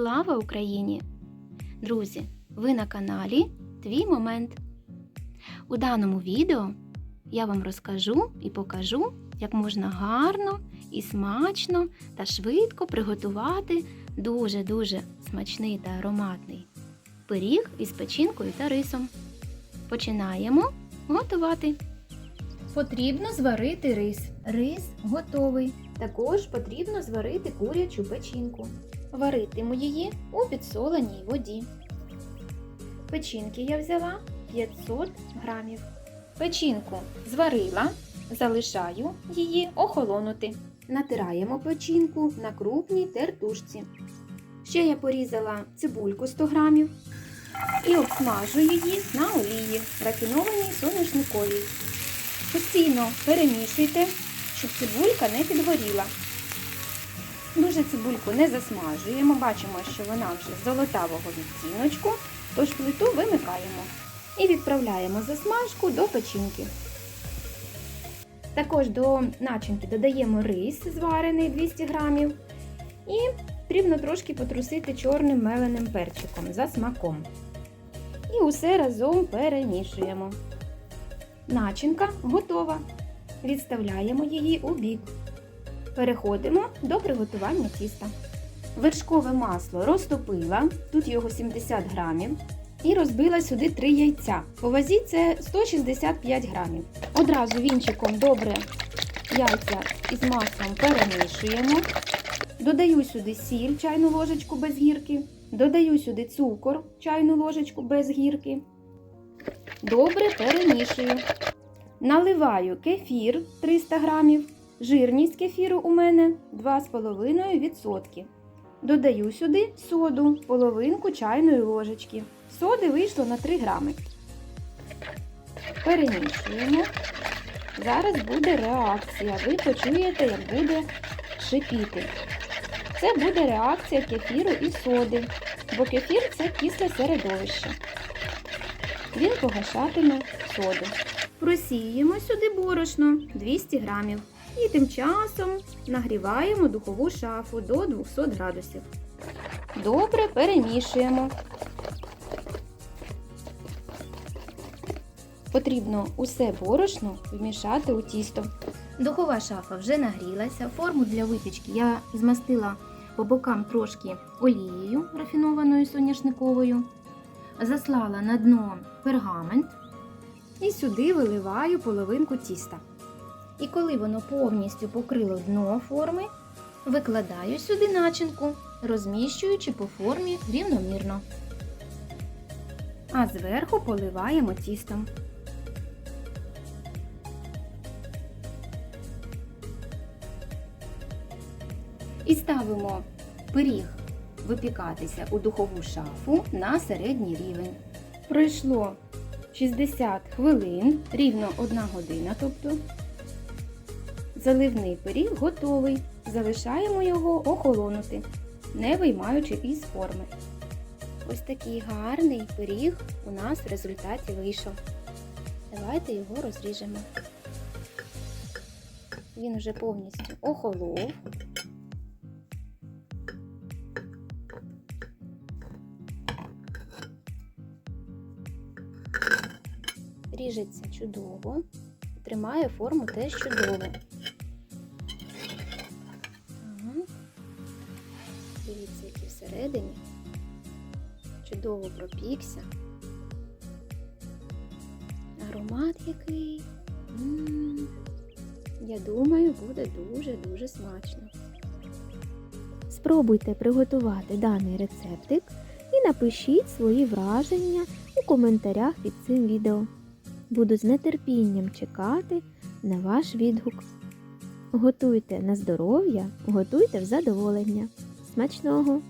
Слава Україні! Друзі, ви на каналі Твій Момент. У даному відео я вам розкажу і покажу, як можна гарно і смачно та швидко приготувати дуже-дуже смачний та ароматний пиріг із печінкою та рисом. Починаємо готувати. Потрібно зварити рис. Рис готовий. Також потрібно зварити курячу печінку. Варитиму її у підсоленій воді. Печінки я взяла 500 грамів. Печінку зварила, залишаю її охолонути. Натираємо печінку на крупній тертушці. Ще я порізала цибульку 100 грамів і обсмажу її на олії, рафінованій соняшниковій. Постійно перемішуйте, щоб цибулька не підгоріла. Дуже цибульку не засмажуємо, бачимо, що вона вже золотавого відтіночку, тож плиту вимикаємо і відправляємо засмажку до печінки. Також до начинки додаємо рис зварений 200 грамів і потрібно трошки потрусити чорним меленим перчиком за смаком. І усе разом перемішуємо. Начинка готова. Відставляємо її у бік. Переходимо до приготування тіста. Вершкове масло розтопила, тут його 70 грамів, і розбила сюди 3 яйця. По вазі це 165 грамів. Одразу вінчиком добре яйця із маслом перемішуємо. Додаю сюди сіль чайну ложечку без гірки. Додаю сюди цукор чайну ложечку без гірки. Добре перемішую. Наливаю кефір 300 грамів. Жирність кефіру у мене 2,5%. Додаю сюди соду, половинку чайної ложечки. Соди вийшло на 3 грами. Перемішуємо. Зараз буде реакція. Ви почуєте, як буде шипіти. Це буде реакція кефіру і соди, бо кефір це кисле середовище. Він погашатиме соду. Просіємо сюди борошно 200 грамів. І тим часом нагріваємо духову шафу до 200 градусів. Добре перемішуємо. Потрібно усе борошно вмішати у тісто. Духова шафа вже нагрілася. Форму для випічки я змастила по бокам трошки олією рафінованою соняшниковою. Заслала на дно пергамент і сюди виливаю половинку тіста. І коли воно повністю покрило дно форми, викладаю сюди начинку, розміщуючи по формі рівномірно. А зверху поливаємо тістом. І ставимо пиріг випікатися у духову шафу на середній рівень. Пройшло 60 хвилин, рівно 1 година, тобто. Заливний пиріг готовий. Залишаємо його охолонути, не виймаючи із форми. Ось такий гарний пиріг у нас в результаті вийшов. Давайте його розріжемо. Він вже повністю охолов. Ріжеться чудово, тримає форму теж чудово. Дивіться, який всередині. Чудово пропікся. Аромат який. Я думаю, буде дуже-дуже смачно. Спробуйте приготувати даний рецептик і напишіть свої враження у коментарях під цим відео. Буду з нетерпінням чекати на ваш відгук. Готуйте на здоров'я, готуйте в задоволення. Смачного!